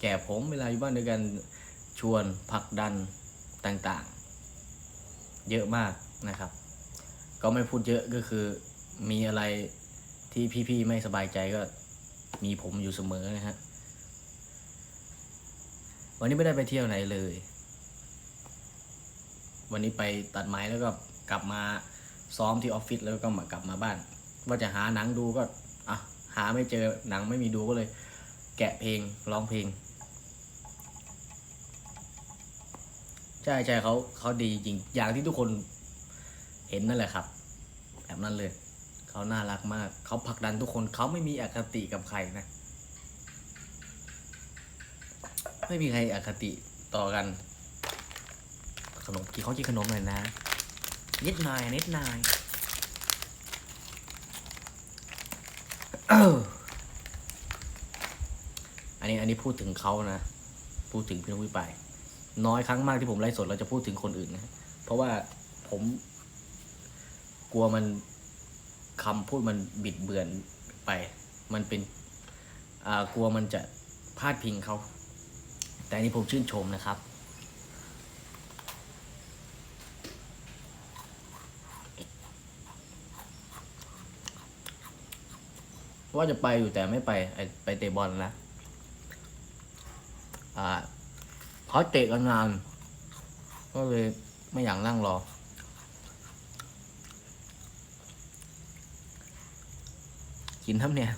แก่ผมเวลาอยู่บ้านด้วยกันชวนผลักดันต่างๆ เยอะมากนะครับ ก็ไม่พูดเยอะก็คือมีอะไรที่พี่ๆไม่สบายใจก็มีผมอยู่เสมอนะฮะวันนี้ไม่ได้ไปเที่ยวไหนเลย วันนี้ไปตัดไม้แล้วก็กลับมาซ้อมที่ออฟฟิศแล้วก็มากลับมาบ้าน ว่าจะหาหนังดูก็อะหาไม่เจอหนังไม่มีดูก็เลย แกะเพลงร้องเพลง ช่ใช่เขาเขาดีจริงอย่างที่ทุกคนเห็นนั่นแหละครับ แบบนั้นเลยเขาน่ารักมาก เขาผลักดันทุกคนเขาไม่มีอคติกับใครนะ ไม่มีใครอคติต่อกัน ขนมกินเขากินขนมหน่อยนะนิดหน่อยนิดหน่อยอันนี้อันนี้พูดถึงเขานะ พูดถึงพี่นุ้ยไป น้อยครั้งมากที่ผมไลฟ์สดเราจะพูดถึงคนอื่นนะเพราะว่าผม กลัวมันคำพูดมันบิดเบือนไป มันเป็นอ่ากลัวมันจะพาดพิงเขา แต่นี้ผมชื่นชมนะครับ ว่าจะไปอยู่แต่ไม่ไปไปเตะบอลนะอ่า เขาเตะกันนาน ก็เลยไม่อยากนั่งรอ กินทำเนี่ย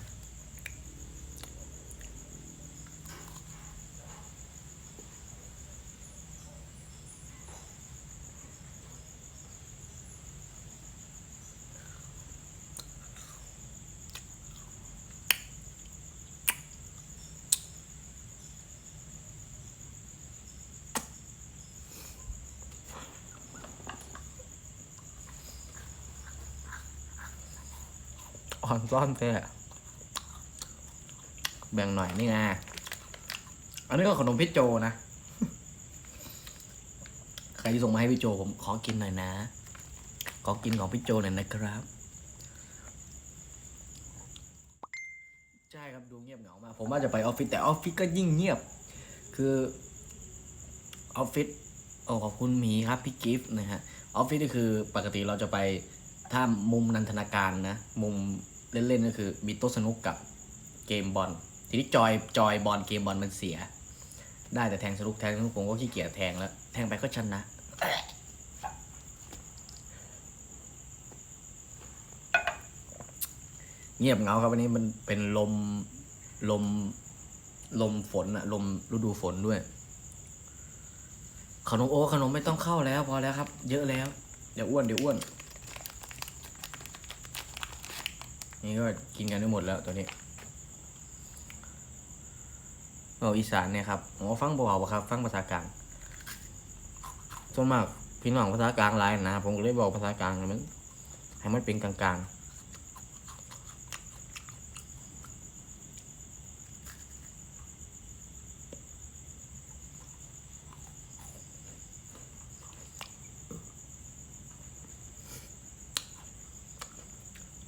อ่อนซ่อนแท้แบ่งหน่อยนี่ไงอันนี้ก็ขนมพี่โจนะ ใครที่ส่งมาให้พี่โจผมขอกินหน่อยนะ ขอกินของพี่โจหน่อยนะครับ ใช่ครับดูเงียบเหงามากผมว่าจะไปออฟฟิศแต่ออฟฟิศก็ยิ่งเงียบ คือออฟฟิศโอ้ขอบคุณหมีครับพี่กิฟต์นะฮะออฟฟิศก็คือปกติเราจะไปถ้ามุมนันทนาการนะ มุม เล่นๆก็คือมีโต๊ะสนุกกับเกมบอลทีนี้จอยจอยบอลเกมบอลมันเสีย ได้แต่แทงสนุกแทงสนุกผมก็ขี้เกียจแทงแล้วแทงไปก็ชนะเงียบเงาครับวันนี้มันเป็นลมลมลมฝนอะลมฤดูฝนด้วยขนมโอ้ขนมไม่ต้องเข้าแล้วพอแล้วครับ เยอะแล้ว เดี๋ยวอ้วนเดี๋ยวอ้วน นี่ก็กินกันได้หมดแล้วตัวนี้เราอีสานเนี่ยครับผมฟังเบาๆครับ ฟังภาษากลางส่วนมากพี่น้องภาษากลางหลายนะผมก็เลยบอกภาษากลางให้มันให้มันเป็นกลางๆ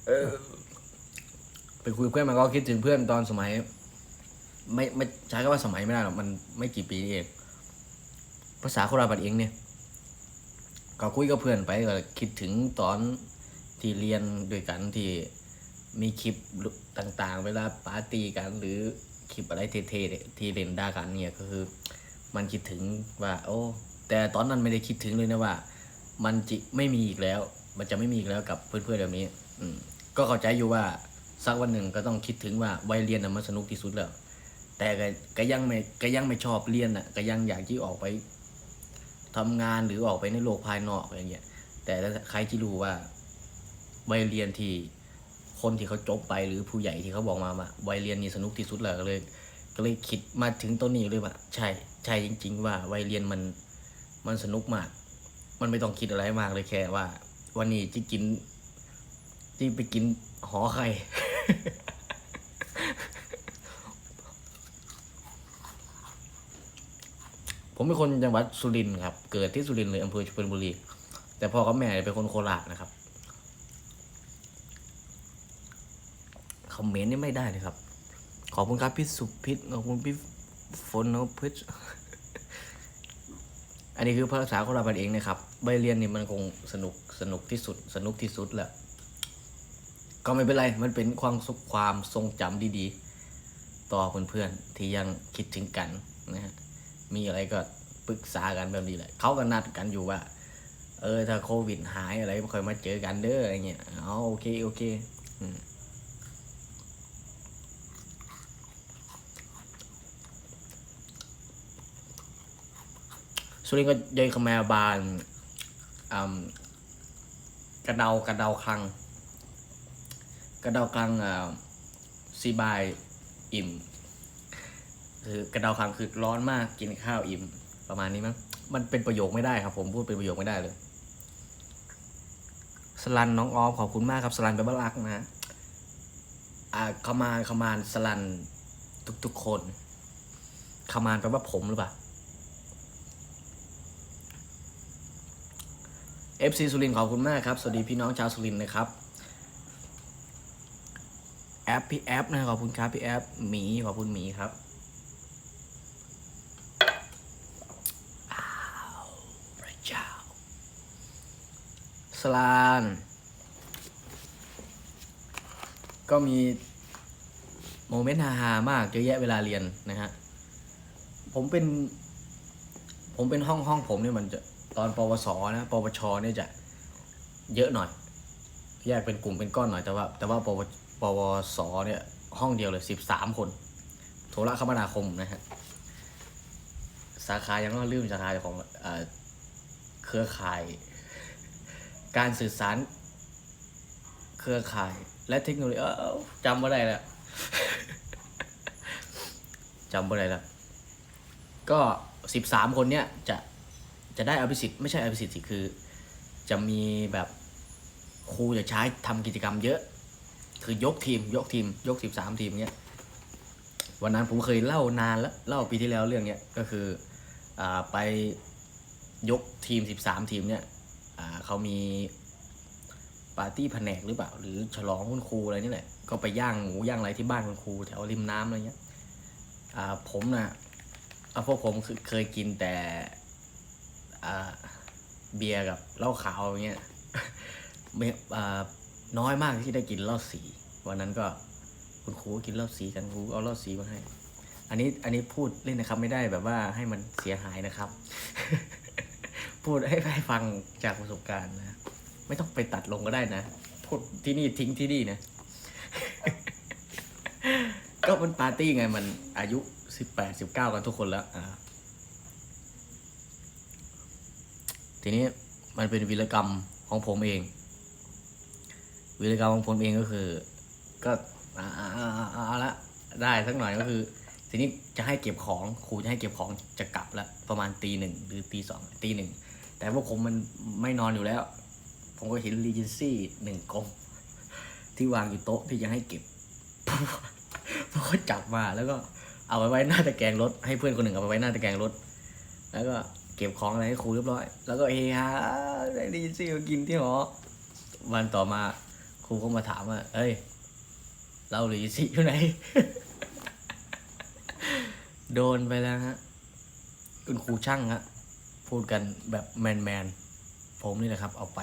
เออ ไปคุยกับเพื่อนมันก็คิดถึงเพื่อนตอนสมัย ไม่ไม่ใช้คำว่าสมัยไม่ได้หรอกมันไม่กี่ปีเอง ภาษาโคราบัดเองเนี่ยก็คุยกับเพื่อนไปก็คิดถึงตอนที่เรียนด้วยกันที่มีคลิปต่างๆ เวลาปาร์ตี้กันหรือคลิปอะไรเท่ๆที่เล่นด่ากันเนี่ยก็คือ มันคิดถึงว่า โอ้ แต่ตอนนั้นไม่ได้คิดถึงเลยนะว่า มันจิไม่มีอีกแล้ว มันจะไม่มีอีกแล้วกับเพื่อนๆแบบนี้ อืมก็เข้าใจอยู่ว่า สักวันหนึ่งก็ต้องคิดถึงว่าวัยเรียนน่ะมันสนุกที่สุดแล้ว แต่ก็ก็ยังไม่ก็ยังไม่ชอบเรียนอะก็ยังอยากที่ออกไปทำงานหรือออกไปในโลกภายนอกอะไรเงี้ยแต่ถ้าใครที่รู้ว่าวัยเรียนที่คนที่เขาจบไปหรือผู้ใหญ่ที่เขาบอกมาว่าวัยเรียนนี่สนุกที่สุดแล้วก็เลย ก็เลยคิดมาถึงต้นนี้เลยว่าใช่ใช่จริง ๆ ว่าวัยเรียนมันมันสนุกมาก มันไม่ต้องคิดอะไรมากเลยแค่ว่า วันนี้จะกินที่ไปกินหอไข่ ผมเป็นคนจังหวัดสุรินทร์ครับ เกิดที่สุรินทร์เลยอำเภอชุมพลบุรี แต่พ่อกับแม่เป็นคนโคราชนะครับ คอมเมนต์นี่ไม่ได้เลยครับ ขอบคุณครับพี่สุพิษขอบคุณพี่โฟโนพิชอันนี้คือภาษาของเราเองนะครับ ใบเรียนนี่มันคงสนุกสนุกที่สุด สนุกที่สุดแหละ ก็ไม่เป็นไร มันเป็นความสุขความทรงจำดีๆ ต่อเพื่อนๆที่ยังคิดถึงกันนะฮะ มีอะไรก็ปรึกษากันแบบนี้แหละ เขาก็นัดกันอยู่ว่า เออ ถ้าโควิดหายอะไรค่อยมาเจอกันเด้ออะไรเงี้ยเอาโอเค โอเคสุรินก็ยายขมรบานอืมกระเดากระเดาคลัง กระเดาคลังซีบายอิ่ม คือกระเดาคลังคือร้อนมากกินข้าวอิ่มประมาณนี้มั้งมันเป็นประโยคไม่ได้ครับผมพูดเป็นประโยคไม่ได้เลยสลันน้องออมขอบคุณมากครับสลันเป็นบ้ารักนะอ่าขมานขมานสลันทุกๆคนขมานแปลว่าผมหรือเปล่า FC สุรินขอบคุณมากครับ สวัสดีพี่น้องชาวสุรินนะครับ แอปพี่แอปนะขอบคุณครับพี่แอปหมีขอบคุณหมีครับพระเจ้าสลาน ก็มีโมเมนต์ฮาๆมากเยอะแยะเวลาเรียนนะฮะ ผมเป็น ผมเป็นห้องห้องผมเนี่ยมันจะตอนปวสนะปวชเนี่ยจะเยอะหน่อย แยกเป็นกลุ่มเป็นก้อนหน่อยแต่ว่า แต่ว่าปวปวสเนี่ยห้องเดียวเลยสิบสามคนโทรคมนาคมนะฮะสาขายังก็ลืมสาขาของเครือข่าย การสื่อสาร เครือข่าย และเทคโนโลยีจำไม่ได้แล้วจำไม่ได้แล้วก็สิบสามคนเนี่ยจะจะได้อภิสิทธิ์ไม่ใช่อภิสิทธิ์สิคือ จะมีแบบ ครูจะใช้ทำกิจกรรมเยอะ คือยกทีม ยกทีม ยกสิบสามทีมเนี้ยวันนั้นผมเคยเล่านานแล้วเล่าปีที่แล้วเรื่องเนี้ยก็คืออ่าไปยกทีมสิบสามทีมเนี่ยอ่าเขามีปาร์ตี้แผนกหรือเปล่า หรือฉลองคุณครูอะไรนี่แหละก็ไปย่างหมูย่างอะไรที่บ้านคุณครูแถวริมน้ำอะไรเงี้ยอ่าผมนะอะพวกผมคือเคยกินแต่อ่าเบียร์กับเหล้าขาวอย่างเงี้ย น้อยมากที่ได้กินเหล้าสีวันนั้นก็คุณครูกินเหล้าสีกันครูเอาเหล้าสีมาให้ อันนี้อันนี้พูดเล่นนะครับไม่ได้แบบว่าให้มันเสียหายนะครับ พูดให้ให้ฟังจากประสบการณ์นะไม่ต้องไปตัดลงก็ได้นะพูดที่นี่ทิ้งที่นี่นะ ก็มันปาร์ตี้ไงมันอายุสิบแปดสิบเก้ากันทุกคนแล้วอ่าทีนี้มันเป็นวีรกรรมของผมเอง วีรกรรมของผมเองก็คือ ก็เอาละได้สักหน่อยก็คือ ทีนี้จะให้เก็บของครูจะให้เก็บของจะกลับล้วประมาณตีหนึ่งหรือตีสองตีหนึ่งแต่พวกผมมันไม่นอนอยู่แล้ว ผมก็เห็นรีเจนซี่หนึ่งกลมที่วางอยู่โต๊ะที่จะให้เก็บผมก็จับมาแล้วก็เอาไปไว้หน้าตะแกรงรถให้เพื่อนคนหนึ่งเอาไปไว้หน้าตะแกรงรถ แล้วก็เก็บของอะไรให้ครูเรียบร้อย แล้วก็เฮฮาได้ดีสิมากินที่หอวันต่อมา ครูก็มาถามว่า เอ้ย เราหรือสิอยู่ไหน โดนไปแล้วฮะคุณครูช่างฮะ พูดกันแบบแมนแมนๆผมนี่แหละครับ เอาไป